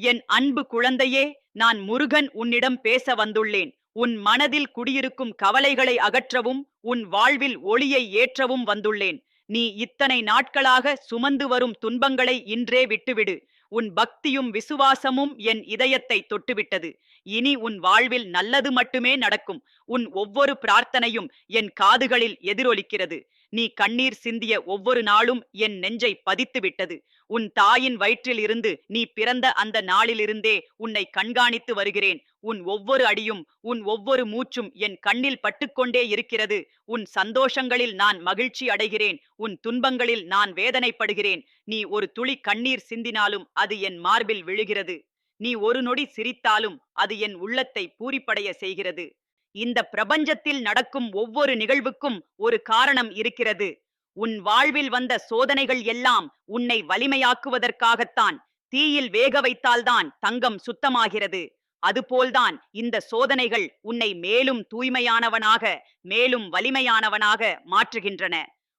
என் அன்பு குழந்தையே நான் முருகன் உன்னிடம் பேச வந்துள்ளேன். உன் மனதில் குடியிருக்கும் கவலைகளை அகற்றவும் உன் வாழ்வில் ஒளியை ஏற்றவும் வந்துள்ளேன். நீ இத்தனை நாட்களாக சுமந்து வரும் துன்பங்களை இன்றே விட்டுவிடு. உன் பக்தியும் விசுவாசமும் என் இதயத்தை தொட்டுவிட்டது. இனி உன் வாழ்வில் நல்லது மட்டுமே நடக்கும். உன் ஒவ்வொரு பிரார்த்தனையும் என் காதுகளில் எதிரொலிக்கிறது. நீ கண்ணீர் சிந்திய ஒவ்வொரு நாளும் என் நெஞ்சை பதித்து விட்டது. உன் தாயின் வயிற்றில் இருந்து நீ பிறந்த அந்த நாளிலிருந்தே உன்னை கண்காணித்து வருகிறேன். உன் ஒவ்வொரு அடியும் உன் ஒவ்வொரு மூச்சும் என் கண்ணில் பட்டுக்கொண்டே இருக்கிறது. உன் சந்தோஷங்களில் நான் மகிழ்ச்சி அடைகிறேன். உன் துன்பங்களில் நான் வேதனைப்படுகிறேன். நீ ஒரு துளி கண்ணீர் சிந்தினாலும் அது என் மார்பில் விழுகிறது. நீ ஒரு நொடி சிரித்தாலும் அது என் உள்ளத்தை பூரிப்படைய செய்கிறது. இந்த பிரபஞ்சத்தில் நடக்கும் ஒவ்வொரு நிகழ்வுக்கும் ஒரு காரணம் இருக்கிறது. உன் வாழ்வில் வந்த சோதனைகள் எல்லாம் உன்னை வலிமையாக்குவதற்காகத்தான் தீயில் வேக வைத்தால்தான் தங்கம் சுத்தமாகிறது. அதுபோல்தான் இந்த சோதனைகள் உன்னை மேலும் தூய்மையானவனாக மேலும் வலிமையானவனாக மாற்றுகின்றன.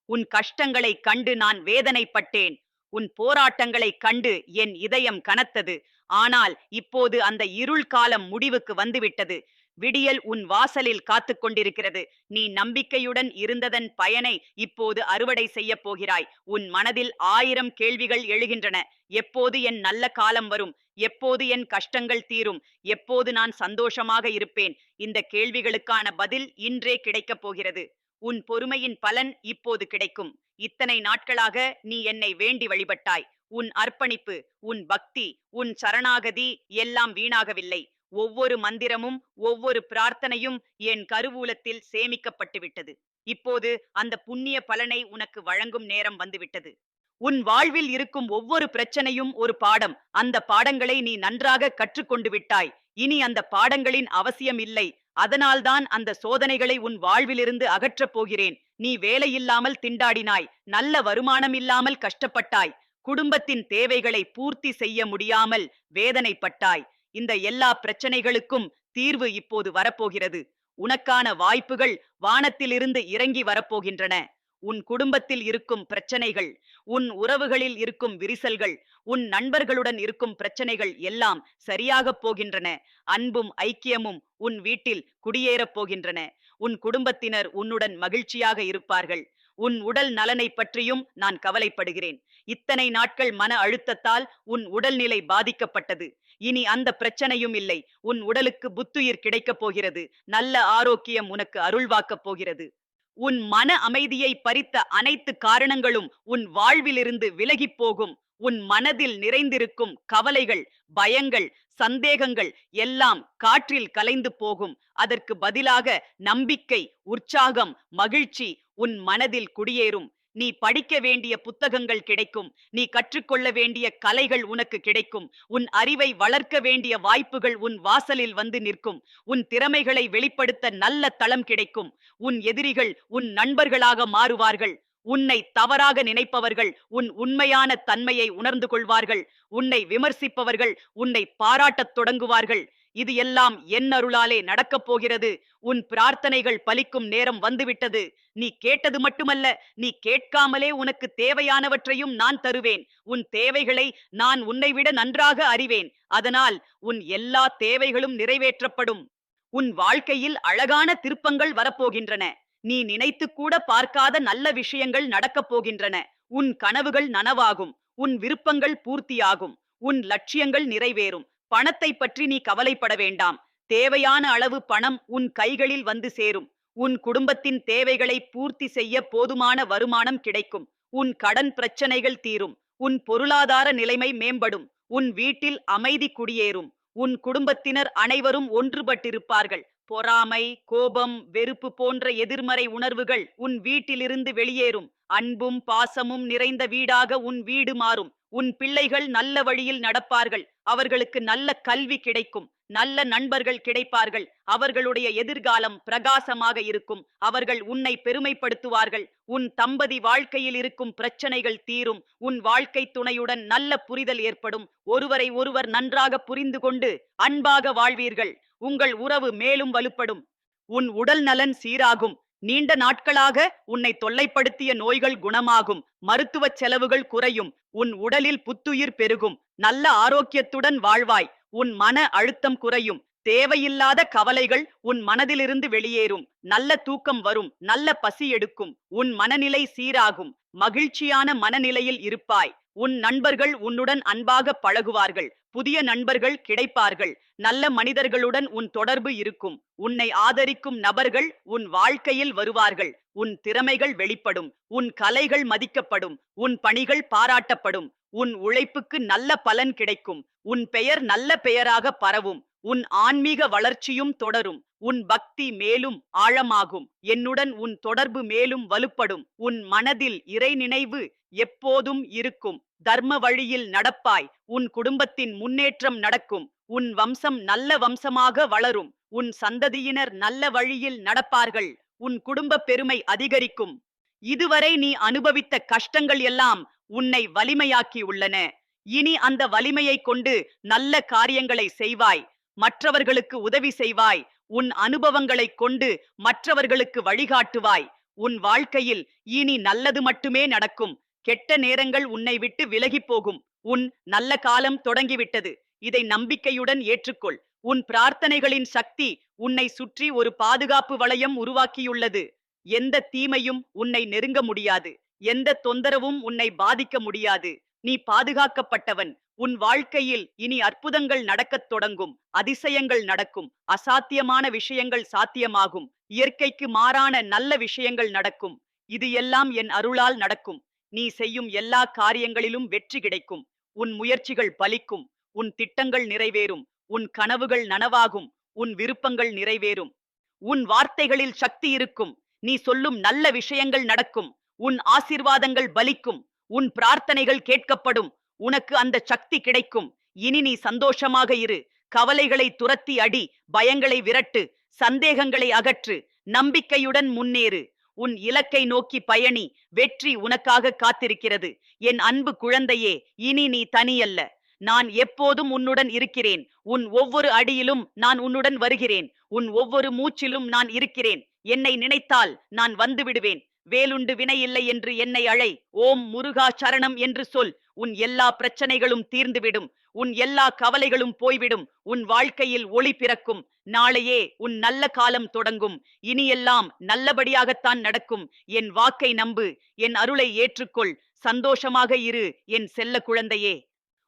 உன் கஷ்டங்களை கண்டு நான் வேதனைப்பட்டேன். உன் போராட்டங்களை கண்டு என் இதயம் கனத்தது. ஆனால் இப்போது அந்த இருள் காலம் முடிவுக்கு வந்துவிட்டது. விடியல் உன் வாசலில் காத்து கொண்டிருக்கிறது. நீ நம்பிக்கையுடன் இருந்ததன் பயனை இப்போது அறுவடை செய்ய போகிறாய். உன் மனதில் ஆயிரம் கேள்விகள் எழுகின்றன. எப்போது என் நல்ல காலம் வரும்? எப்போது என் கஷ்டங்கள் தீரும்? எப்போது நான் சந்தோஷமாக இருப்பேன்? இந்த கேள்விகளுக்கான பதில் இன்றே கிடைக்கப் போகிறது. உன் பொறுமையின் பலன் இப்போது கிடைக்கும். இத்தனை நாட்களாக நீ என்னை வேண்டி வழிபட்டாய். உன் அர்ப்பணிப்பு உன் பக்தி உன் சரணாகதி எல்லாம் வீணாகவில்லை. ஒவ்வொரு மந்திரமும் ஒவ்வொரு பிரார்த்தனையும் என் கருவூலத்தில் சேமிக்கப்பட்டு விட்டது. இப்போது அந்த புண்ணிய பலனை உனக்கு வழங்கும் நேரம் வந்துவிட்டது. உன் வாழ்வில் இருக்கும் ஒவ்வொரு பிரச்சனையும் ஒரு பாடம். அந்த பாடங்களை நீ நன்றாக கற்றுக்கொண்டு விட்டாய். இனி அந்த பாடங்களின் அவசியம் இல்லை. அதனால்தான் அந்த சோதனைகளை உன் வாழ்விலிருந்து அகற்றப் போகிறேன். நீ வேலையில்லாமல் திண்டாடினாய். நல்ல வருமானம் இல்லாமல் கஷ்டப்பட்டாய். குடும்பத்தின் தேவைகளை பூர்த்தி செய்ய முடியாமல் வேதனைப்பட்டாய். இந்த எல்லா பிரச்சனைகளுக்கும் தீர்வு இப்போது வரப்போகிறது. உனக்கான வாய்ப்புகள் வானத்திலிருந்து இறங்கி வரப்போகின்றன. உன் குடும்பத்தில் இருக்கும் பிரச்சனைகள் உன் உறவுகளில் இருக்கும் விரிசல்கள் உன் நண்பர்களுடன் இருக்கும் பிரச்சனைகள் எல்லாம் சரியாகப் போகின்றன. அன்பும் ஐக்கியமும் உன் வீட்டில் குடியேறப் போகின்றன. உன் குடும்பத்தினர் உன்னுடன் மகிழ்ச்சியாக இருப்பார்கள். உன் உடல் நலனை பற்றியும் நான் கவலைப்படுகிறேன். இத்தனை நாட்கள் மன அழுத்தத்தால் உன் உடல்நிலை பாதிக்கப்பட்டது. இனி அந்த பிரச்சனையும் இல்லை. உன் உடலுக்கு புத்துயிர் கிடைக்கப் போகிறது. நல்ல ஆரோக்கியம் உனக்கு அருள்வாக்கப் போகிறது. உன் மன அமைதியை பறித்த அனைத்து காரணங்களும் உன் வாழ்விலிருந்து விலகிப் போகும். உன் மனதில் நிறைந்திருக்கும் கவலைகள் பயங்கள் சந்தேகங்கள் எல்லாம் காற்றில் கலைந்து போகும். அதற்கு பதிலாக நம்பிக்கை உற்சாகம் மகிழ்ச்சி உன் மனதில் குடியேறும். நீ படிக்க வேண்டிய புத்தகங்கள் கிடைக்கும். நீ கற்றுக்கொள்ள வேண்டிய கலைகள் உனக்கு கிடைக்கும். உன் அறிவை வளர்க்க வேண்டிய வாய்ப்புகள் உன் வாசலில் வந்து நிற்கும். உன் திறமைகளை வெளிப்படுத்த நல்ல தளம் கிடைக்கும். உன் எதிரிகள் உன் நண்பர்களாக மாறுவார்கள். உன்னை தவறாக நினைப்பவர்கள் உன் உண்மையான தன்மையை உணர்ந்து கொள்வார்கள். உன்னை விமர்சிப்பவர்கள் உன்னை பாராட்டத் தொடங்குவார்கள். இது எல்லாம் என் அருளாலே நடக்கப் போகிறது. உன் பிரார்த்தனைகள் பலிக்கும் நேரம் வந்துவிட்டது. நீ கேட்டது மட்டுமல்ல நீ கேட்காமலே உனக்கு தேவையானவற்றையும் நான் தருவேன். உன் தேவைகளை நான் உன்னை விட நன்றாக அறிவேன். அதனால் உன் எல்லா தேவைகளும் நிறைவேற்றப்படும். உன் வாழ்க்கையில் அழகான திருப்பங்கள் வரப்போகின்றன. நீ நினைத்து கூட பார்க்காத நல்ல விஷயங்கள் நடக்கப் போகின்றன. உன் கனவுகள் நனவாகும். உன் விருப்பங்கள் பூர்த்தியாகும். உன் லட்சியங்கள் நிறைவேறும். பணத்தை பற்றி நீ கவலைப்பட வேண்டாம். தேவையான அளவு பணம் உன் கைகளில் வந்து சேரும். உன் குடும்பத்தின் தேவைகளை பூர்த்தி செய்ய போதுமான வருமானம் கிடைக்கும். உன் கடன் பிரச்சனைகள் தீரும். உன் பொருளாதார நிலைமை மேம்படும். உன் வீட்டில் அமைதி குடியேறும். உன் குடும்பத்தினர் அனைவரும் ஒன்றுபட்டிருப்பார்கள். பொறாமை கோபம் வெறுப்பு போன்ற எதிர்மறை உணர்வுகள் உன் வீட்டிலிருந்து வெளியேறும். அன்பும் பாசமும் நிறைந்த வீடாக உன் வீடு மாறும். உன் பிள்ளைகள் நல்ல வழியில் நடப்பார்கள். அவர்களுக்கு நல்ல கல்வி கிடைக்கும். நல்ல நண்பர்கள் கிடைப்பார்கள். அவர்களுடைய எதிர்காலம் பிரகாசமாக இருக்கும். அவர்கள் உன்னை பெருமைப்படுத்துவார்கள். உன் தம்பதி வாழ்க்கையில் இருக்கும் பிரச்சனைகள் தீரும். உன் வாழ்க்கை துணையுடன் நல்ல புரிதல் ஏற்படும். ஒருவரை ஒருவர் நன்றாக புரிந்து கொண்டு அன்பாக வாழ்வீர்கள். உங்கள் உறவு மேலும் வலுப்படும். உன் உடல் நலன் சீராகும். நீண்ட நாட்களாக உன்னை தொல்லைப்படுத்திய நோய்கள் குணமாகும். மருத்துவச் செலவுகள் குறையும். உன் உடலில் புத்துயிர் பெருகும். நல்ல ஆரோக்கியத்துடன் வாழ்வாய். உன் மன அழுத்தம் குறையும். தேவையில்லாத கவலைகள் உன் மனதிலிருந்து வெளியேறும். நல்ல தூக்கம் வரும். நல்ல பசி எடுக்கும். உன் மனநிலை சீராகும். மகிழ்ச்சியான மனநிலையில் இருப்பாய். உன் நண்பர்கள் உன்னுடன் அன்பாக பழகுவார்கள். புதிய நண்பர்கள் கிடைப்பார்கள். நல்ல மனிதர்களுடன் உன் தொடர்பு இருக்கும். உன்னை ஆதரிக்கும் நபர்கள் உன் வாழ்க்கையில் வருவார்கள். உன் திறமைகள் வெளிப்படும். உன் கலைகள் மதிக்கப்படும். உன் பணிகள் பாராட்டப்படும். உன் உழைப்புக்கு நல்ல பலன் கிடைக்கும். உன் பெயர் நல்ல பெயராக பரவும். உன் ஆன்மீக வளர்ச்சியும் தொடரும். உன் பக்தி மேலும் ஆழமாகும். என்னுடன் உன் தொடர்பு மேலும் வலுப்படும். உன் மனதில் இறை நினைவு எப்போதும் இருக்கும். தர்ம வழியில் நடப்பாய். உன் குடும்பத்தின் முன்னேற்றம் நடக்கும். உன் வம்சம் நல்ல வம்சமாக வளரும். உன் சந்ததியினர் நல்ல வழியில் நடப்பார்கள். உன் குடும்ப பெருமை அதிகரிக்கும். இதுவரை நீ அனுபவித்த கஷ்டங்கள் எல்லாம் உன்னை வலிமையாக்கி உள்ளன. இனி அந்த வலிமையை கொண்டு நல்ல காரியங்களை செய்வாய். மற்றவர்களுக்கு உதவி செய்வாய். உன் அனுபவங்களைக் கொண்டு மற்றவர்களுக்கு வழிகாட்டுவாய். உன் வாழ்க்கையில் இனி நல்லது மட்டுமே நடக்கும். கெட்ட நேரங்கள் உன்னை விட்டு விலகிப் போகும். உன் நல்ல காலம் தொடங்கிவிட்டது. இதை நம்பிக்கையுடன் ஏற்றுக்கொள். உன் பிரார்த்தனைகளின் சக்தி உன்னை சுற்றி ஒரு பாதுகாப்பு வளையம் உருவாக்கியுள்ளது. எந்த தீமையும் உன்னை நெருங்க முடியாது. எந்த தொந்தரவும் உன்னை பாதிக்க முடியாது. நீ பாதுகாக்கப்பட்டவன். உன் வாழ்க்கையில் இனி அற்புதங்கள் நடக்கத் தொடங்கும் அதிசயங்கள் நடக்கும் அசாத்தியமான விஷயங்கள் சாத்தியமாகும் இயற்கைக்கு மாறான நல்ல விஷயங்கள் நடக்கும். இது எல்லாம் என் அருளால் நடக்கும். நீ செய்யும் எல்லா காரியங்களிலும் வெற்றி கிடைக்கும். உன் முயற்சிகள் பலிக்கும். உன் திட்டங்கள் நிறைவேறும். உன் கனவுகள் நனவாகும். உன் விருப்பங்கள் நிறைவேறும். உன் வார்த்தைகளில் சக்தி இருக்கும். நீ சொல்லும் நல்ல விஷயங்கள் நடக்கும். உன் ஆசீர்வாதங்கள் பலிக்கும். உன் பிரார்த்தனைகள் கேட்கப்படும். உனக்கு அந்த சக்தி கிடைக்கும். இனி நீ சந்தோஷமாக இரு. கவலைகளை துரத்தி அடி. பயங்களை விரட்டு. சந்தேகங்களை அகற்று. நம்பிக்கையுடன் முன்னேறு. உன் இலக்கை நோக்கி பயணி. வெற்றி உனக்காக காத்திருக்கிறது. என் அன்பு குழந்தையே இனி நீ தனியல்ல. நான் எப்போதும் உன்னுடன் இருக்கிறேன். உன் ஒவ்வொரு அடியிலும் நான் உன்னுடன் வருகிறேன். உன் ஒவ்வொரு மூச்சிலும் நான் இருக்கிறேன். என்னை நினைத்தால் நான் வந்து விடுவேன். வேலுண்டு வினையில்லை என்று என்னை அழை. ஓம் முருகா சரணம் என்று சொல். உன் எல்லா பிரச்சனைகளும் தீர்ந்துவிடும். உன் எல்லா கவலைகளும் போய்விடும். உன் வாழ்க்கையில் ஒளி பிறக்கும். நாளையே உன் நல்ல காலம் தொடங்கும். இனியெல்லாம் நல்லபடியாகத்தான் நடக்கும். என் வாக்கை நம்பு. என் அருளை ஏற்றுக்கொள். சந்தோஷமாக இரு என் செல்ல குழந்தையே.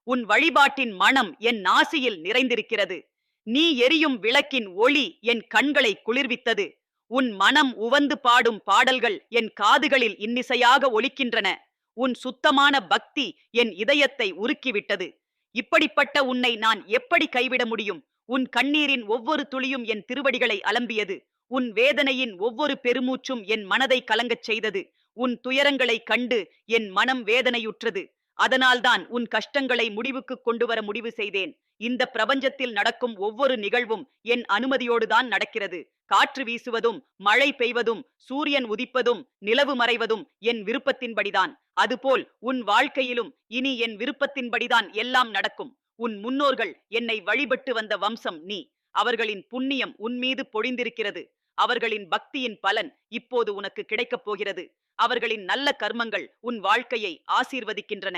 உன் வழிபாட்டின் மனம் என் நாசியில் நிறைந்திருக்கிறது. நீ எரியும் விளக்கின் ஒளி என் கண்களை குளிர்வித்தது. உன் மனம் உவந்து பாடும் பாடல்கள் என் காதுகளில் இன்னிசையாக ஒலிக்கின்றன. உன் சுத்தமான பக்தி என் இதயத்தை உருக்கிவிட்டது. இப்படிப்பட்ட உன்னை நான் எப்படி கைவிட முடியும்? உன் கண்ணீரின் ஒவ்வொரு துளியும் என் திருவடிகளை அலம்பியது. உன் வேதனையின் ஒவ்வொரு பெருமூச்சும் என் மனதை கலங்கச் செய்தது. உன் துயரங்களைக் கண்டு என் மனம் வேதனையுற்றது. அதனால்தான் உன் கஷ்டங்களை முடிவுக்கு கொண்டு வர முடிவு செய்தேன். இந்த பிரபஞ்சத்தில் நடக்கும் ஒவ்வொரு நிகழ்வும் என் அனுமதியோடுதான் நடக்கிறது. காற்று வீசுவதும் மழை பெய்வதும் சூரியன் உதிப்பதும் நிலவு மறைவதும் என் விருப்பத்தின்படிதான். அதுபோல் உன் வாழ்க்கையிலும் இனி என் விருப்பத்தின்படிதான் எல்லாம் நடக்கும். உன் முன்னோர்கள் என்னை வழிபட்டு வந்த வம்சம் நீ. அவர்களின் புண்ணியம் உன்மீது பொழிந்திருக்கிறது. அவர்களின் பக்தியின் பலன் இப்போது உனக்கு கிடைக்கப் போகிறது. அவர்களின் நல்ல கர்மங்கள் உன் வாழ்க்கையை ஆசீர்வதிக்கின்றன.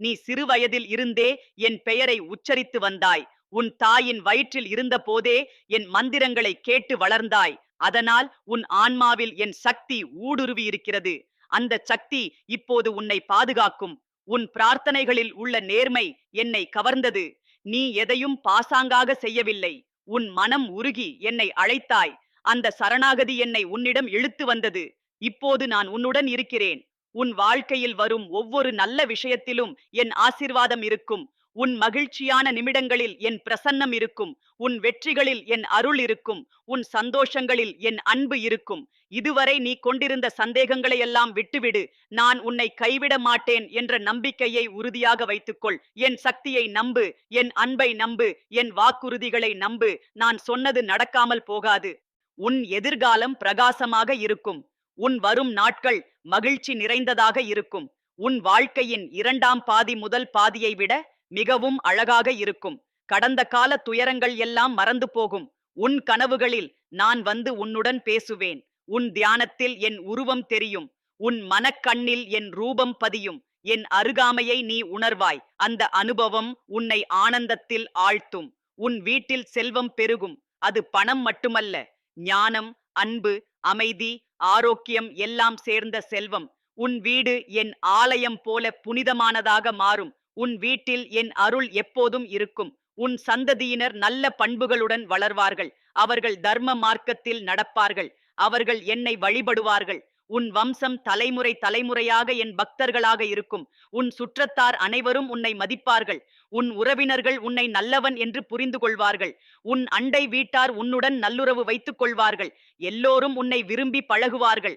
நீ சிறு வயதில் இருந்தே என் பெயரை உச்சரித்து வந்தாய். உன் தாயின் வயிற்றில் இருந்த போதே என் மந்திரங்களை கேட்டு வளர்ந்தாய். அதனால் உன் ஆன்மாவில் என் சக்தி ஊடுருவி இருக்கிறது. அந்த சக்தி இப்போது உன்னை பாதுகாக்கும். உன் பிரார்த்தனைகளில் உள்ள நேர்மை என்னை கவர்ந்தது. நீ எதையும் பாசாங்காக செய்யவில்லை. உன் மனம் உருகி என்னை அழைத்தாய். அந்த சரணாகதி என்னை உன்னிடம் இழுத்து வந்தது. இப்போது நான் உன்னுடன் இருக்கிறேன். உன் வாழ்க்கையில் வரும் ஒவ்வொரு நல்ல விஷயத்திலும் என் ஆசீர்வாதம் இருக்கும். உன் மகிழ்ச்சியான நிமிடங்களில் என் பிரசன்னம் இருக்கும். உன் வெற்றிகளில் என் அருள் இருக்கும். உன் சந்தோஷங்களில் என் அன்பு இருக்கும். இதுவரை நீ கொண்டிருந்த சந்தேகங்களை எல்லாம் விட்டுவிடு. நான் உன்னை கைவிட மாட்டேன் என்ற நம்பிக்கையை உறுதியாக வைத்துக்கொள். என் சக்தியை நம்பு. என் அன்பை நம்பு. என் வாக்குறுதிகளை நம்பு. நான் சொன்னது நடக்காமல் போகாது. உன் எதிர்காலம் பிரகாசமாக இருக்கும். உன் வரும் நாட்கள் மகிழ்ச்சி நிறைந்ததாக இருக்கும். உன் வாழ்க்கையின் இரண்டாம் பாதி முதல் பாதியை விட மிகவும் அழகாக இருக்கும். கடந்த கால துயரங்கள் எல்லாம் மறந்து போகும். உன் கனவுகளில் நான் வந்து உன்னுடன் பேசுவேன். உன் தியானத்தில் என் உருவம் தெரியும். உன் மனக்கண்ணில் என் ரூபம் பதியும். என் அருகாமையை நீ உணர்வாய். அந்த அனுபவம் உன்னை ஆனந்தத்தில் ஆழ்த்தும். உன் வீட்டில் செல்வம் பெருகும். அது பணம் மட்டுமல்ல. ஞானம் அன்பு அமைதி ஆரோக்கியம் எல்லாம் சேர்ந்த செல்வம். உன் வீடு என் ஆலயம் போல புனிதமானதாக மாறும். உன் வீட்டில் என் அருள் எப்போதும் இருக்கும். உன் சந்ததியினர் நல்ல பண்புகளுடன் வளர்வார்கள். அவர்கள் தர்ம மார்க்கத்தில் நடப்பார்கள். அவர்கள் என்னை வழிபடுவார்கள். உன் வம்சம் தலைமுறை தலைமுறையாக என் பக்தர்களாக இருக்கும். உன் சுற்றத்தார் அனைவரும் உன்னை மதிப்பார்கள். உன் உறவினர்கள் உன்னை நல்லவன் என்று புரிந்து கொள்வார்கள் உன் அண்டை வீட்டார் உன்னுடன் நல்லுறவு வைத்துக் கொள்வார்கள் எல்லோரும் உன்னை விரும்பி பழகுவார்கள்.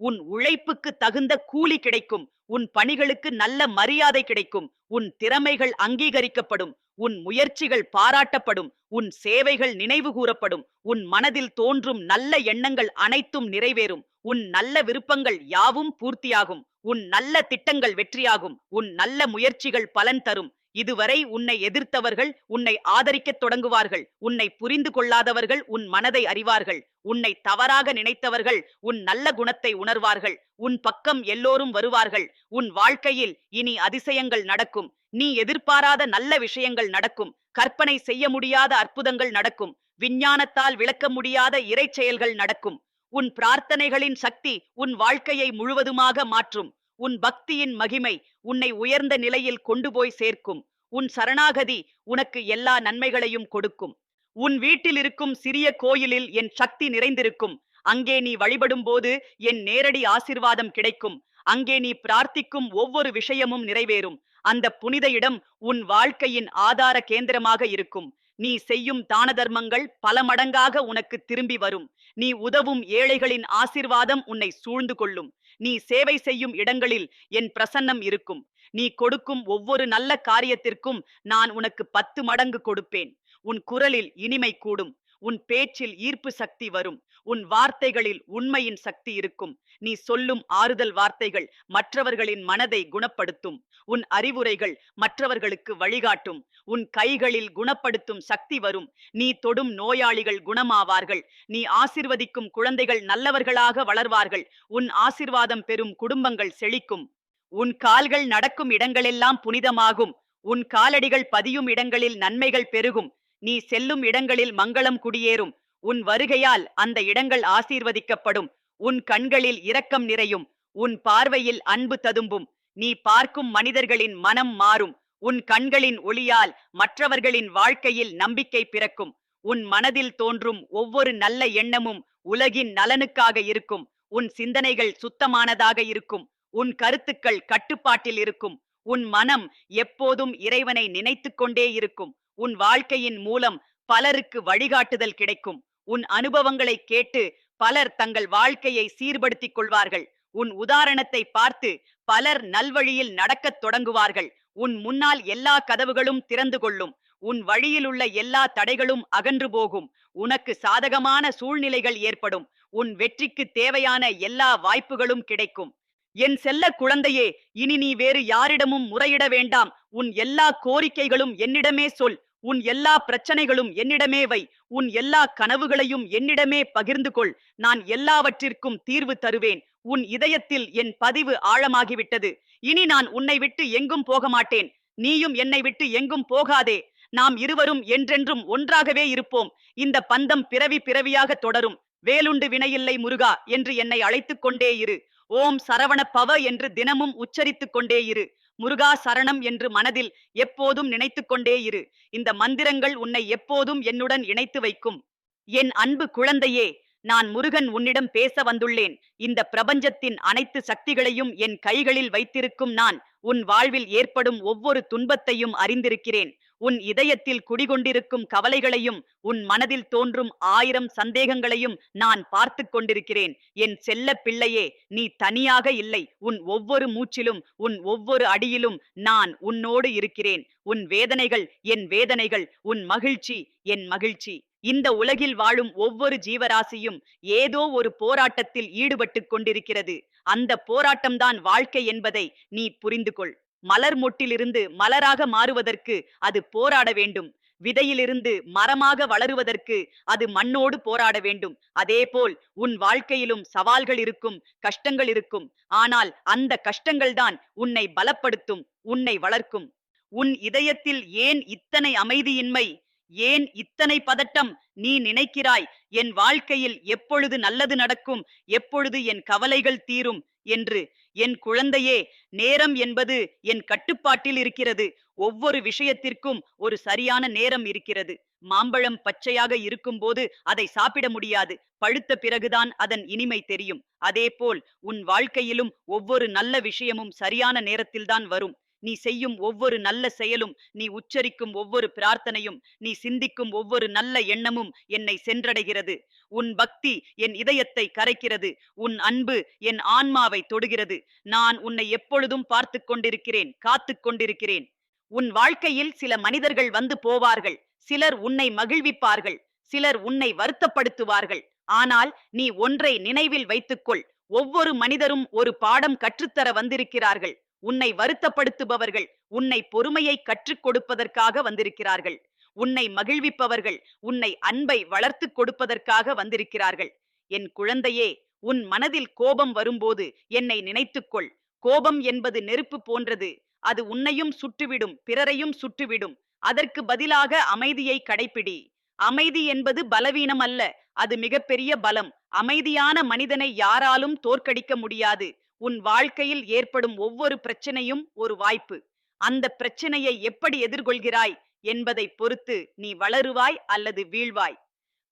உன் உழைப்புக்கு தகுந்த கூலி கிடைக்கும். உன் பணிகளுக்கு நல்ல மரியாதை கிடைக்கும். உன் திறமைகள் அங்கீகரிக்கப்படும். உன் முயற்சிகள் பாராட்டப்படும். உன் சேவைகள் நினைவு கூறப்படும் உன் மனதில் தோன்றும் நல்ல எண்ணங்கள் அனைத்தும் நிறைவேறும். உன் நல்ல விருப்பங்கள் யாவும் பூர்த்தியாகும். உன் நல்ல திட்டங்கள் வெற்றியாகும். உன் நல்ல முயற்சிகள் பலன் தரும். இதுவரை உன்னை எதிர்த்தவர்கள் உன்னை ஆதரிக்கத் தொடங்குவார்கள். உன்னை புரிந்து கொள்ளாதவர்கள் உன் மனதை அறிவார்கள். உன்னை தவறாக நினைத்தவர்கள் உன் நல்ல குணத்தை உணர்வார்கள். உன் பக்கம் எல்லோரும் வருவார்கள். உன் வாழ்க்கையில் இனி அதிசயங்கள் நடக்கும். நீ எதிர்பாராத நல்ல விஷயங்கள் நடக்கும். கற்பனை செய்ய முடியாத அற்புதங்கள் நடக்கும். விஞ்ஞானத்தால் விளக்க முடியாத இறை செயல்கள் நடக்கும். உன் பிரார்த்தனைகளின் சக்தி உன் வாழ்க்கையை முழுவதுமாக மாற்றும். உன் பக்தியின் மகிமை உன்னை உயர்ந்த நிலையில் கொண்டு போய் சேர்க்கும். உன் சரணாகதி உனக்கு எல்லா நன்மைகளையும் கொடுக்கும். உன் வீட்டில் இருக்கும் சிறிய கோயிலில் என் சக்தி நிறைந்திருக்கும். அங்கே நீ வழிபடும் போது என் நேரடி ஆசிர்வாதம் கிடைக்கும். அங்கே நீ பிரார்த்திக்கும் ஒவ்வொரு விஷயமும் நிறைவேறும். அந்த புனித இடம் உன் வாழ்க்கையின் ஆதார கேந்திரமாக இருக்கும். நீ செய்யும் தான தர்மங்கள் பல மடங்காக உனக்கு திரும்பி வரும். நீ உதவும் ஏழைகளின் ஆசிர்வாதம் உன்னை சூழ்ந்து கொள்ளும். நீ சேவை செய்யும் இடங்களில் என் பிரசன்னம் இருக்கும். நீ கொடுக்கும் ஒவ்வொரு நல்ல காரியத்திற்கும் நான் உனக்கு பத்து மடங்கு கொடுப்பேன். உன் குரலில் இனிமை கூடும். உன் பேச்சில் ஈர்ப்பு சக்தி வரும். உன் வார்த்தைகளில் உண்மையின் சக்தி இருக்கும். நீ சொல்லும் ஆறுதல் வார்த்தைகள் மற்றவர்களின் மனதை குணப்படுத்தும். உன் அறிவுரைகள் மற்றவர்களுக்கு வழிகாட்டும். உன் கைகளில் குணப்படுத்தும் சக்தி வரும். நீ தொடும் நோயாளிகள் குணமாவார்கள். நீ ஆசிர்வதிக்கும் குழந்தைகள் நல்லவர்களாக வளர்வார்கள். உன் ஆசிர்வாதம் பெறும் குடும்பங்கள் செழிக்கும். உன் கால்கள் நடக்கும் இடங்களெல்லாம் புனிதமாகும். உன் காலடிகள் பதியும் இடங்களில் நன்மைகள் பெருகும். நீ செல்லும் இடங்களில் மங்களம் குடியேறும். உன் வருகையால் அந்த இடங்கள் ஆசீர்வதிக்கப்படும். உன் கண்களில் இரக்கம் நிறையும். உன் பார்வையில் அன்பு ததும்பும். நீ பார்க்கும் மனிதர்களின் மனம் மாறும். உன் கண்களின் ஒளியால் மற்றவர்களின் வாழ்க்கையில் நம்பிக்கை பிறக்கும். உன் மனதில் தோன்றும் ஒவ்வொரு நல்ல எண்ணமும் உலகின் நலனுக்காக இருக்கும். உன் சிந்தனைகள் சுத்தமானதாக இருக்கும். உன் கருத்துக்கள் கட்டுப்பாட்டில் இருக்கும். உன் மனம் எப்போதும் இறைவனை நினைத்துக் கொண்டே இருக்கும். உன் வாழ்க்கையின் மூலம் பலருக்கு வழிகாட்டுதல் கிடைக்கும். உன் அனுபவங்களை கேட்டு பலர் தங்கள் வாழ்க்கையை சீர்படுத்திக் கொள்வார்கள். உன் உதாரணத்தை பார்த்து பலர் நல்வழியில் நடக்கத் தொடங்குவார்கள். உன் முன்னால் எல்லா கதவுகளும் திறந்து கொள்ளும். உன் வழியில் உள்ள எல்லா தடைகளும் அகன்று போகும். உனக்கு சாதகமான சூழ்நிலைகள் ஏற்படும். உன் வெற்றிக்கு தேவையான எல்லா வாய்ப்புகளும் கிடைக்கும். என் செல்ல குழந்தையே இனி நீ வேறு யாரிடமும் முறையிட வேண்டாம். உன் எல்லா கோரிக்கைகளும் என்னிடமே சொல். உன் எல்லா பிரச்சனைகளும் என்னிடமே வை. உன் எல்லா கனவுகளையும் என்னிடமே பகிர்ந்து கொள். நான் எல்லாவற்றிற்கும் தீர்வு தருவேன். உன் இதயத்தில் என் பதிவு ஆழமாகிவிட்டது. இனி நான் உன்னை விட்டு எங்கும் போக மாட்டேன். நீயும் என்னை விட்டு எங்கும் போகாதே. நாம் இருவரும் என்றென்றும் ஒன்றாகவே இருப்போம். இந்த பந்தம் பிறவி பிறவியாக தொடரும். வேலுண்டு வினையில்லை முருகா என்று என்னை அழைத்துக் கொண்டே இரு. ஓம் சரவண பவ என்று தினமும் உச்சரித்துக் கொண்டே இரு. முருகா சரணம் என்று மனதில் எப்போதும் நினைத்துக் கொண்டே இரு. இந்த மந்திரங்கள் உன்னை எப்போதும் என்னுடன் இணைத்து வைக்கும். என் அன்பு குழந்தையே நான் முருகன் உன்னிடம் பேச வந்துள்ளேன். இந்த பிரபஞ்சத்தின் அனைத்து சக்திகளையும் என் கைகளில் வைத்திருக்கும் நான் உன் வாழ்வில் ஏற்படும் ஒவ்வொரு துன்பத்தையும் அறிந்திருக்கிறேன். உன் இதயத்தில் குடிகொண்டிருக்கும் கவலைகளையும் உன் மனதில் தோன்றும் ஆயிரம் சந்தேகங்களையும் நான் பார்த்து கொண்டிருக்கிறேன். என் செல்ல பிள்ளையே நீ தனியாக இல்லை. உன் ஒவ்வொரு மூச்சிலும் உன் ஒவ்வொரு அடியிலும் நான் உன்னோடு இருக்கிறேன். உன் வேதனைகள் என் வேதனைகள் உன் மகிழ்ச்சி என் மகிழ்ச்சி. இந்த உலகில் வாழும் ஒவ்வொரு ஜீவராசியும் ஏதோ ஒரு போராட்டத்தில் ஈடுபட்டுக் கொண்டிருக்கிறது. அந்த போராட்டம்தான் வாழ்க்கை என்பதை நீ புரிந்து கொள் மலர் மொட்டிலிருந்து மலராக மாறுவதற்கு அது போராட வேண்டும். விதையிலிருந்து மரமாக வளருவதற்கு அது மண்ணோடு போராட வேண்டும். அதேபோல் உன் வாழ்க்கையிலும் சவால்கள் இருக்கும் கஷ்டங்கள் இருக்கும். ஆனால் அந்த கஷ்டங்கள்தான் உன்னை பலப்படுத்தும் உன்னை வளர்க்கும். உன் இதயத்தில் ஏன் இத்தனை அமைதியின்மை? ஏன் இத்தனை பதட்டம் நீ நினைக்கிறாய்? என் வாழ்க்கையில் எப்பொழுது நல்லது நடக்கும்? எப்பொழுது என் கவலைகள் தீரும்? என்று என் குழந்தையே நேரம் என்பது என் கட்டுப்பாட்டில் இருக்கிறது. ஒவ்வொரு விஷயத்திற்கும் ஒரு சரியான நேரம் இருக்கிறது. மாம்பழம் பச்சையாக இருக்கும்போது அதை சாப்பிட முடியாது. பழுத்த பிறகுதான் அதன் இனிமை தெரியும். அதேபோல் உன் வாழ்க்கையிலும் ஒவ்வொரு நல்ல விஷயமும் சரியான நேரத்தில்தான் வரும். நீ செய்யும் ஒவ்வொரு நல்ல செயலும் நீ உச்சரிக்கும் ஒவ்வொரு பிரார்த்தனையும் நீ சிந்திக்கும் ஒவ்வொரு நல்ல எண்ணமும் என்னை சென்றடைகிறது. உன் பக்தி என் இதயத்தை கரைக்கிறது. உன் அன்பு என் ஆன்மாவை தொடுகிறது. நான் உன்னை எப்பொழுதும் பார்த்து கொண்டிருக்கிறேன் காத்து கொண்டிருக்கிறேன். உன் வாழ்க்கையில் சில மனிதர்கள் வந்து போவார்கள். சிலர் உன்னை மகிழ்விப்பார்கள். சிலர் உன்னை வருத்தப்படுத்துவார்கள். ஆனால் நீ ஒன்றை நினைவில் வைத்துக்கொள். ஒவ்வொரு மனிதரும் ஒரு பாடம் கற்றுத்தர வந்திருக்கிறார்கள். உன்னை வருத்தப்படுத்துபவர்கள் உன்னை பொறுமையை கற்றுக் கொடுப்பதற்காக வந்திருக்கிறார்கள். உன்னை மகிழ்விப்பவர்கள் உன்னை அன்பை வளர்த்து கொடுப்பதற்காக வந்திருக்கிறார்கள். என் குழந்தையே உன் மனதில் கோபம் வரும்போது என்னை நினைத்துக்கொள். கோபம் என்பது நெருப்பு போன்றது. அது உன்னையும் சுட்டுவிடும் பிறரையும் சுட்டுவிடும். அதற்கு பதிலாக அமைதியை கடைப்பிடி. அமைதி என்பது பலவீனம் அல்ல அது மிகப்பெரிய பலம். அமைதியான மனிதனை யாராலும் தோற்கடிக்க முடியாது. உன் வாழ்க்கையில் ஏற்படும் ஒவ்வொரு பிரச்சனையும் ஒரு வாய்ப்பு. அந்த பிரச்சனையை எப்படி எதிர்கொள்கிறாய் என்பதை பொறுத்து நீ வளருவாய் அல்லது வீழ்வாய்.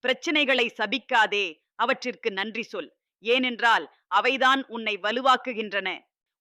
பிரச்சனைகளை சபிக்காதே அவற்றிற்கு நன்றி சொல். ஏனென்றால் அவைதான் உன்னை வலுவாக்குகின்றன.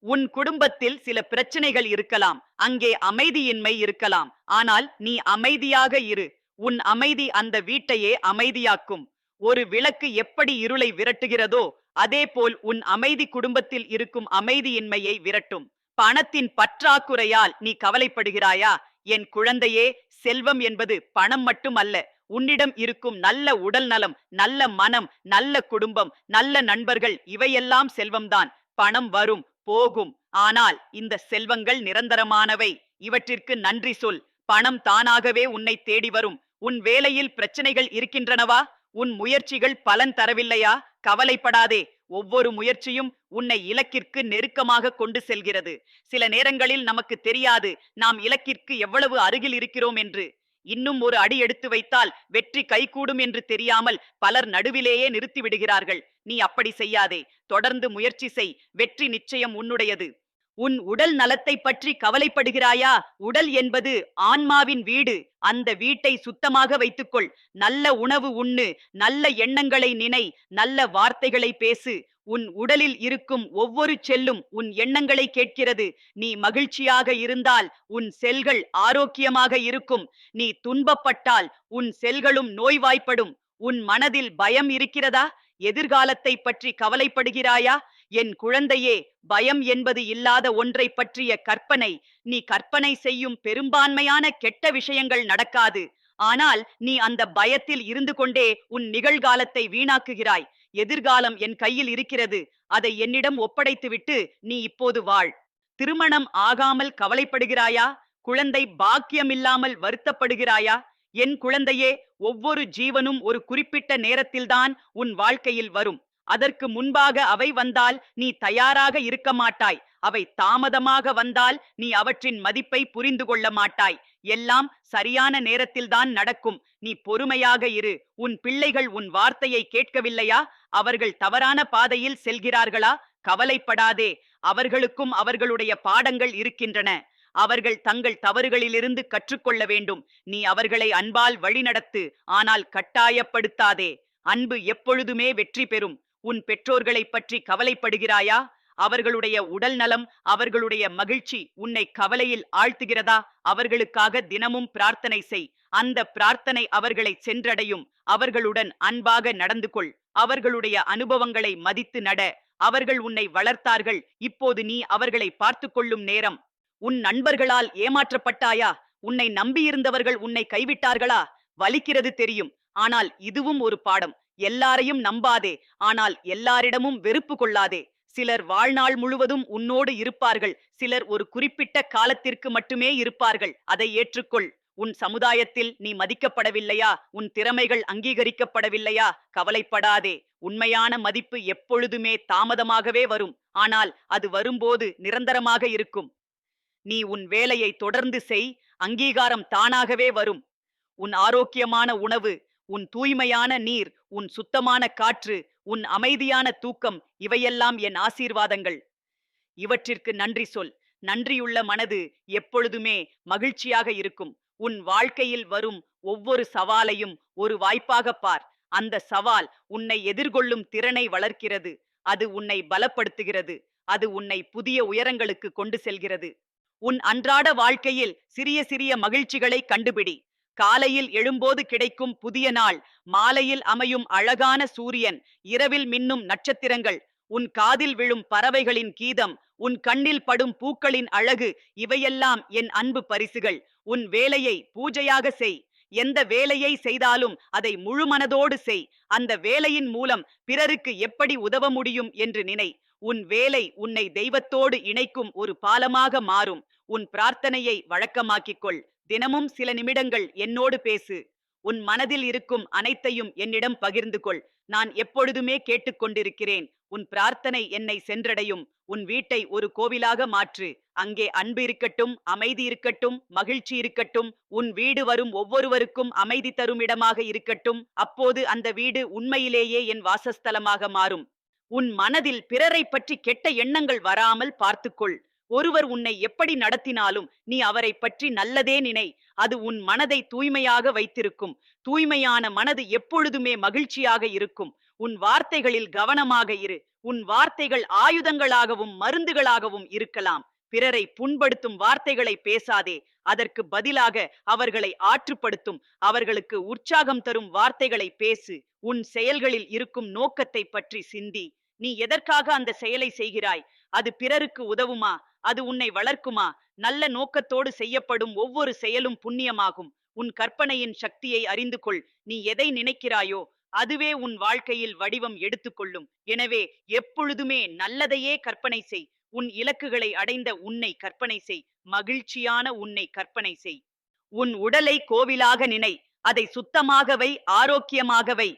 உன் குடும்பத்தில் சில பிரச்சனைகள் இருக்கலாம் அங்கே அமைதியின்மை இருக்கலாம். ஆனால் நீ அமைதியாக இரு. உன் அமைதி அந்த வீட்டையே அமைதியாக்கும். ஒரு விளக்கு எப்படி இருளை விரட்டுகிறதோ அதேபோல் உன் அமைதி குடும்பத்தில் இருக்கும் அமைதியின்மையை விரட்டும். பணத்தின் பற்றாக்குறையால் நீ கவலைப்படுகிறாயா? என் குழந்தையே செல்வம் என்பது பணம் மட்டுமல்ல. உன்னிடம் இருக்கும் நல்ல உடல் நலம் நல்ல மனம் நல்ல குடும்பம் நல்ல நண்பர்கள் இவையெல்லாம் செல்வம்தான். பணம் வரும் போகும். ஆனால் இந்த செல்வங்கள் நிரந்தரமானவை. இவற்றிற்கு நன்றி சொல். பணம் தானாகவே உன்னை தேடி வரும். உன் வேலையில் பிரச்சனைகள் இருக்கின்றனவா? உன் முயற்சிகள் பலன் தரவில்லையா? கவலைப்படாதே. ஒவ்வொரு முயற்சியும் உன்னை இலக்கிற்கு நெருக்கமாக கொண்டு செல்கிறது. சில நேரங்களில் நமக்கு தெரியாது நாம் இலக்கிற்கு எவ்வளவு அருகில் இருக்கிறோம் என்று. இன்னும் ஒரு அடி எடுத்து வைத்தால் வெற்றி கைகூடும் என்று தெரியாமல் பலர் நடுவிலேயே நிறுத்தி விடுகிறார்கள். நீ அப்படி செய்யாதே. தொடர்ந்து முயற்சி செய். வெற்றி நிச்சயம் உன்னுடையது. உன் உடல் நலத்தை பற்றி கவலைப்படுகிறாயா? உடல் என்பது ஆன்மாவின் வீடு. அந்த வீட்டை சுத்தமாக வைத்துக்கொள். நல்ல உணவு உண்ணு. நல்ல எண்ணங்களை நினை. நல்ல வார்த்தைகளை பேசு. உன் உடலில் இருக்கும் ஒவ்வொரு செல்லும் உன் எண்ணங்களை கேட்கிறது. நீ மகிழ்ச்சியாக இருந்தால் உன் செல்கள் ஆரோக்கியமாக இருக்கும். நீ துன்பப்பட்டால் உன் செல்களும் நோய்வாய்ப்படும். உன் மனதில் பயம் இருக்கிறதா? எதிர்காலத்தை பற்றி கவலைப்படுகிறாயா? என் குழந்தையே பயம் என்பது இல்லாத ஒன்றை பற்றிய கற்பனை. நீ கற்பனை செய்யும் பெரும்பான்மையான கெட்ட விஷயங்கள் நடக்காது. ஆனால் நீ அந்த பயத்தில் இருந்து கொண்டே உன் நிகழ்காலத்தை வீணாக்குகிறாய். எதிர்காலம் என் கையில் இருக்கிறது. அதை என்னிடம் ஒப்படைத்துவிட்டு நீ இப்போது வாழ். திருமணம் ஆகாமல் கவலைப்படுகிறாயா? குழந்தை பாக்கியமில்லாமல் வருத்தப்படுகிறாயா? என் குழந்தையே ஒவ்வொரு ஜீவனும் ஒரு குறிப்பிட்ட நேரத்தில்தான் உன் வாழ்க்கையில் வரும். அதற்கு முன்பாக அவை வந்தால் நீ தயாராக இருக்க மாட்டாய். அவை தாமதமாக வந்தால் நீ அவற்றின் மதிப்பை புரிந்து கொள்ள மாட்டாய். எல்லாம் சரியான நேரத்தில்தான் நடக்கும். நீ பொறுமையாக இரு. உன் பிள்ளைகள் உன் வார்த்தையை கேட்கவில்லையா? அவர்கள் தவறான பாதையில் செல்கிறார்களா? கவலைப்படாதே. அவர்களுக்கும் அவர்களுடைய பாடங்கள் இருக்கின்றன. அவர்கள் தங்கள் தவறுகளிலிருந்து கற்றுக்கொள்ள வேண்டும். நீ அவர்களை அன்பால் வழிநடத்து ஆனால் கட்டாயப்படுத்தாதே. அன்பு எப்பொழுதுமே வெற்றி பெறும். உன் பெற்றோர்களைப் பற்றி கவலைப்படுகிறாயா? அவர்களுடைய உடல் நலம் அவர்களுடைய மகிழ்ச்சி உன்னை கவலையில் ஆழ்த்துகிறதா? அவர்களுக்காக தினமும் பிரார்த்தனை செய். அந்த பிரார்த்தனை அவர்களை சென்றடையும். அவர்களுடன் அன்பாக நடந்து கொள். அவர்களுடைய அனுபவங்களை மதித்து நட. அவர்கள் உன்னை வளர்த்தார்கள். இப்போது நீ அவர்களை பார்த்து கொள்ளும் நேரம். உன் நண்பர்களால் ஏமாற்றப்பட்டாயா? உன்னை நம்பியிருந்தவர்கள் உன்னை கைவிட்டார்களா? வலிக்கிறது தெரியும். ஆனால் இதுவும் ஒரு பாடம். எல்லாரையும் நம்பாதே. ஆனால் எல்லாரிடமும் வெறுப்பு கொள்ளாதே. சிலர் வாழ்நாள் முழுவதும் உன்னோடு இருப்பார்கள். சிலர் ஒரு குறிப்பிட்ட காலத்திற்கு மட்டுமே இருப்பார்கள். அதை ஏற்றுக்கொள். உன் சமுதாயத்தில் நீ மதிக்கப்படவில்லையா? உன் திறமைகள் அங்கீகரிக்கப்படவில்லையா? கவலைப்படாதே. உண்மையான மதிப்பு எப்பொழுதுமே தாமதமாகவே வரும். ஆனால் அது வரும்போது நிரந்தரமாக இருக்கும். நீ உன் வேலையை தொடர்ந்து செய் அங்கீகாரம் தானாகவே வரும். உன் ஆரோக்கியமான உணவு உன் தூய்மையான நீர் உன் சுத்தமான காற்று உன் அமைதியான தூக்கம் இவையெல்லாம் என் ஆசீர்வாதங்கள். இவற்றிற்கு நன்றி சொல். நன்றியுள்ள மனது எப்பொழுதுமே மகிழ்ச்சியாக இருக்கும். உன் வாழ்க்கையில் வரும் ஒவ்வொரு சவாலையும் ஒரு வாய்ப்பாக பார். அந்த சவால் உன்னை எதிர்கொள்ளும் திறனை வளர்க்கிறது. அது உன்னை பலப்படுத்துகிறது. அது உன்னை புதிய உயரங்களுக்கு கொண்டு செல்கிறது. உன் அன்றாட வாழ்க்கையில் சிறிய சிறிய மகிழ்ச்சிகளை கண்டுபிடி. காலையில் எழும்போது கிடைக்கும் புதிய நாள் மாலையில் அமையும் அழகான சூரியன் இரவில் மின்னும் நட்சத்திரங்கள் உன் காதில் விழும் பறவைகளின் கீதம் உன் கண்ணில் படும் பூக்களின் அழகு இவையெல்லாம் என் அன்பு பரிசுகள். உன் வேலையை பூஜையாக செய். எந்த வேலையை செய்தாலும் அதை முழுமனதோடு செய். அந்த வேலையின் மூலம் பிறருக்கு எப்படி உதவ முடியும் என்று நினை. உன் வேலை உன்னை தெய்வத்தோடு இணைக்கும் ஒரு பாலமாக மாறும். உன் பிரார்த்தனையை வழக்கமாக்கிக் கொள் தினமும் சில நிமிடங்கள் என்னோடு பேசு. உன் மனதில் இருக்கும் அனைத்தையும் என்னிடம் பகிர்ந்து கொள். நான் எப்பொழுதுமே கேட்டுக்கொண்டிருக்கிறேன் உன் பிரார்த்தனை என்னை சென்றடையும். உன் வீட்டை ஒரு கோவிலாக மாற்று. அங்கே அன்பு இருக்கட்டும் அமைதி இருக்கட்டும் மகிழ்ச்சி இருக்கட்டும் உன் வீடு வரும் ஒவ்வொருவருக்கும் அமைதி தரும் இடமாக இருக்கட்டும். அப்போது அந்த வீடு உண்மையிலேயே என் வாசஸ்தலமாக மாறும். உன் மனதில் பிறரை பற்றி கெட்ட எண்ணங்கள் வராமல் பார்த்துக்கொள். ஒருவர் உன்னை எப்படி நடத்தினாலும் நீ அவரை பற்றி நல்லதே நினை. அது உன் மனதை தூய்மையாக வைத்திருக்கும். தூய்மையான மனது எப்பொழுதுமே மகிழ்ச்சியாக இருக்கும். உன் வார்த்தைகளில் கவனமாக இரு. உன் வார்த்தைகள் ஆயுதங்களாகவும் மருந்துகளாகவும் இருக்கலாம். பிறரை புண்படுத்தும் வார்த்தைகளை பேசாதே. அதற்கு பதிலாக அவர்களை ஆற்றுப்படுத்தும். அவர்களுக்கு உற்சாகம் தரும் வார்த்தைகளை பேசு. உன் செயல்களில் இருக்கும் நோக்கத்தை பற்றி சிந்தி. நீ எதற்காக அந்த செயலை செய்கிறாய்? அது பிறருக்கு உதவுமா? அது உன்னை வளர்க்குமா? நல்ல நோக்கத்தோடு செய்யப்படும் ஒவ்வொரு செயலும் புண்ணியமாகும். உன் கற்பனையின் சக்தியை அறிந்து கொள். நீ எதை நினைக்கிறாயோ அதுவே உன் வாழ்க்கையில் வடிவம் எடுத்துக்கொள்ளும். எனவே எப்பொழுதுமே நல்லதையே கற்பனை செய். உன் இலக்குகளை அடைந்த உன்னை கற்பனை செய். மகிழ்ச்சியான உன்னை கற்பனை செய். உன் உடலை கோவிலாக நினை. அதை சுத்தமாகவை ஆரோக்கியமாகவை.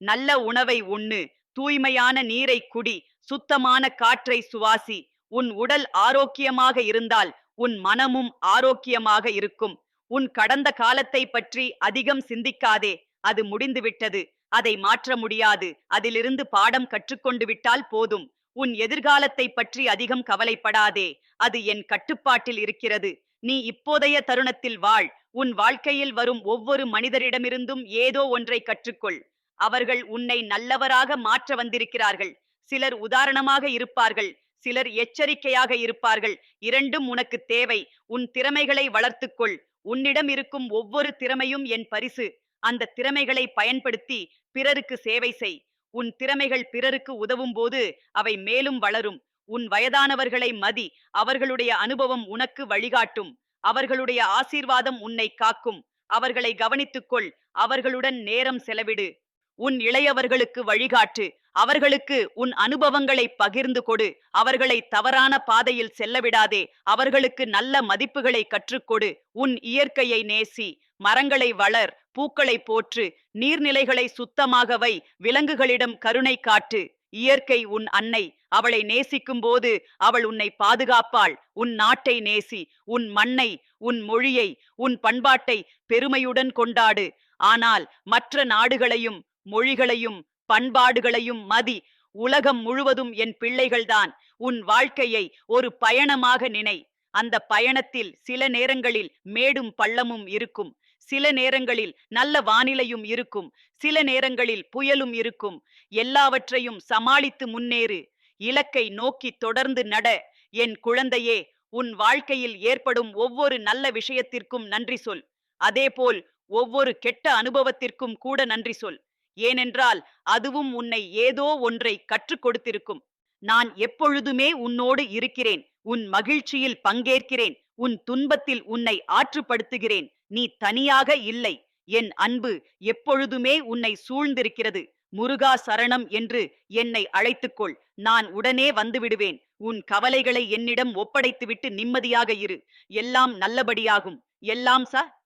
நல்ல உணவை உண்ணு. தூய்மையான நீரை குடி சுத்தமான காற்றை சுவாசி. உன் உடல் ஆரோக்கியமாக இருந்தால் உன் மனமும் ஆரோக்கியமாக இருக்கும். உன் கடந்த காலத்தை பற்றி அதிகம் சிந்திக்காதே. அது முடிந்துவிட்டது. அதை மாற்ற முடியாது. அதிலிருந்து பாடம் கற்றுக்கொண்டு விட்டால் போதும். உன் எதிர்காலத்தை பற்றி அதிகம் கவலைப்படாதே. அது என் கட்டுப்பாட்டில் இருக்கிறது. நீ இப்போதைய தருணத்தில் வாழ். உன் வாழ்க்கையில் வரும் ஒவ்வொரு மனிதரிடமிருந்தும் ஏதோ ஒன்றை கற்றுக்கொள். அவர்கள் உன்னை நல்லவராக மாற்ற வந்திருக்கிறார்கள். சிலர் உதாரணமாக இருப்பார்கள். சிலர் எச்சரிக்கையாக இருப்பார்கள். இரண்டும் உனக்கு தேவை. உன் திறமைகளை வளர்த்துக்கொள். உன்னிடம் இருக்கும் ஒவ்வொரு திறமையும் என் பரிசு. அந்த திறமைகளை பயன்படுத்தி பிறருக்கு சேவை செய். உன் திறமைகள் பிறருக்கு உதவும் போது அவை மேலும் வளரும். உன் வயதானவர்களை மதி. அவர்களுடைய அனுபவம் உனக்கு வழிகாட்டும். அவர்களுடைய ஆசீர்வாதம் உன்னை காக்கும். அவர்களை கவனித்துக்கொள். அவர்களுடன் நேரம் செலவிடு. உன் இளையவர்களுக்கு வழிகாட்டு. அவர்களுக்கு உன் அனுபவங்களை பகிர்ந்து கொடு. அவர்களை தவறான பாதையில் செல்லவிடாதே. அவர்களுக்கு நல்ல மதிப்புகளை கற்றுக்கொடு. உன் இயற்கையை நேசி. மரங்களை வளர். பூக்களை போற்று. நீர்நிலைகளை சுத்தமாக வை. விலங்குகளிடம் கருணை காட்டு. இயற்கை உன் அன்னை. அவளை நேசிக்கும் போது அவள் உன்னை பாதுகாப்பாள். உன் நாட்டை நேசி. உன் மண்ணை. உன் மொழியை. உன் பண்பாட்டை பெருமையுடன் கொண்டாடு. ஆனால் மற்ற நாடுகளையும் மொழிகளையும் பண்பாடுகளையும் மதி. உலகம் முழுவதும் என் பிள்ளைகள்தான். உன் வாழ்க்கையை ஒரு பயணமாக நினை. அந்த பயணத்தில் சில நேரங்களில் மேடும் பள்ளமும் இருக்கும். சில நேரங்களில் நல்ல வானிலையும் இருக்கும். சில நேரங்களில் புயலும் இருக்கும். எல்லாவற்றையும் சமாளித்து முன்னேறு. இலக்கை நோக்கி தொடர்ந்து நட. என் குழந்தையே உன் வாழ்க்கையில் ஏற்படும் ஒவ்வொரு நல்ல விஷயத்திற்கும் நன்றி சொல். அதேபோல் ஒவ்வொரு கெட்ட அனுபவத்திற்கும் கூட நன்றி சொல். ஏனென்றால் அதுவும் உன்னை ஏதோ ஒன்றை கற்றுக் கொடுத்திருக்கும். நான் எப்பொழுதுமே உன்னோடு இருக்கிறேன். உன் மகிழ்ச்சியில் பங்கேற்கிறேன். உன் துன்பத்தில் உன்னை ஆற்றுப்படுத்துகிறேன். நீ தனியாக இல்லை. என் அன்பு எப்பொழுதுமே உன்னை சூழ்ந்திருக்கிறது. முருகா சரணம் என்று என்னை அழைத்துக்கொள். நான் உடனே வந்துவிடுவேன். உன் கவலைகளை என்னிடம் ஒப்படைத்துவிட்டு நிம்மதியாக இரு. எல்லாம் நல்லபடியாகும். எல்லாம் ச